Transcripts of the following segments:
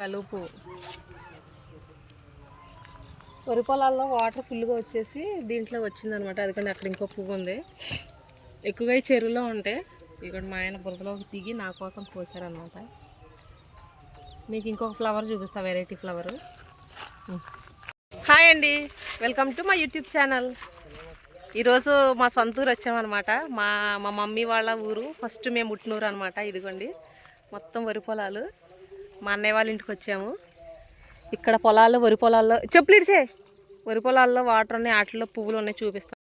కలుపు. వరి పొలాల్లో వాటర్ ఫుల్గా వచ్చేసి దీంట్లో వచ్చిందనమాట. అందుకని అక్కడ ఇంకో పువ్వు ఉంది. ఎక్కువగా ఈ చెరువులో ఉంటే ఇక్కడ మా ఆయన బురదలోకి దిగి నా కోసం పోసారనమాట మీకు ఇంకొక ఫ్లవర్ చూపిస్తా వెరైటీ ఫ్లవర్. హాయ్ అండి వెల్కమ్ టు మా యూట్యూబ్ ఛానల్. ఈరోజు మా సొంత ఊరు వచ్చామన్నమాట మా మా మమ్మీ వాళ్ళ ఊరు ఫస్ట్ మేము పుట్టినూరు అనమాట. ఇదిగోండి మొత్తం వరి పొలాలు. మా అన్నయ్య వాళ్ళ ఇంటికి వచ్చాము. ఇక్కడ పొలాల్లో వరి పొలాల్లో చెప్పులు ఇడిసే వరి పొలాల్లో వాటర్ ఉన్నాయి వాటిలో పువ్వులు ఉన్నాయి చూపిస్తాం.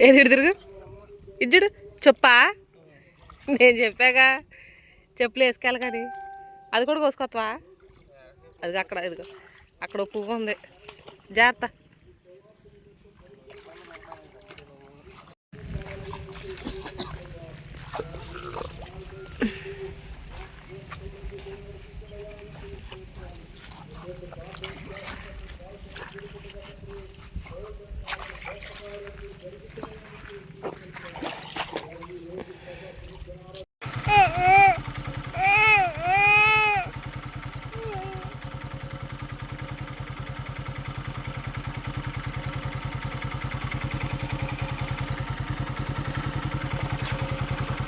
ఏది తిరుగు? ఇడ్జుడు చెప్పా? నేను చెప్పాగా. చెప్పులు వేసుకెళ్ళి కానీ అది. కూడా కోసుకోవా అది అక్కడ ఇదిగో అక్కడ పువ్వు ఉంది. జాగ్రత్త.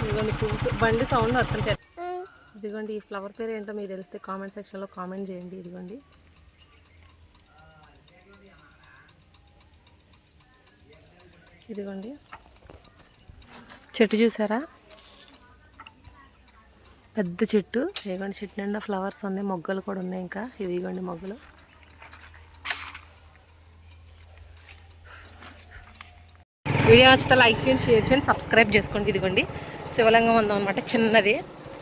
ఇదిగోండి బండి సౌండ్ వస్తుంటే. ఇదిగోండి ఈ ఫ్లవర్ పేరు ఏంటో మీకు తెలిస్తే కామెంట్ సెక్షన్లో కామెంట్ చేయండి. ఇదిగోండి. ఇదిగోండి. చెట్టు చూసారా? పెద్ద చెట్టు. ఇదిగోండి చెట్టు నిండా ఫ్లవర్స్ ఉన్నాయి మొగ్గలు కూడా ఉన్నాయి ఇంకా. ఇవిగోండి మొగ్గలు. వీడియో నచ్చితే లైక్ చేయండి షేర్ చేయండి సబ్స్క్రైబ్ చేసుకోండి. ఇదిగోండి శివలింగం ఉందన్నమాట చిన్నది.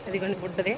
ఇదిగోండి బుడ్డది.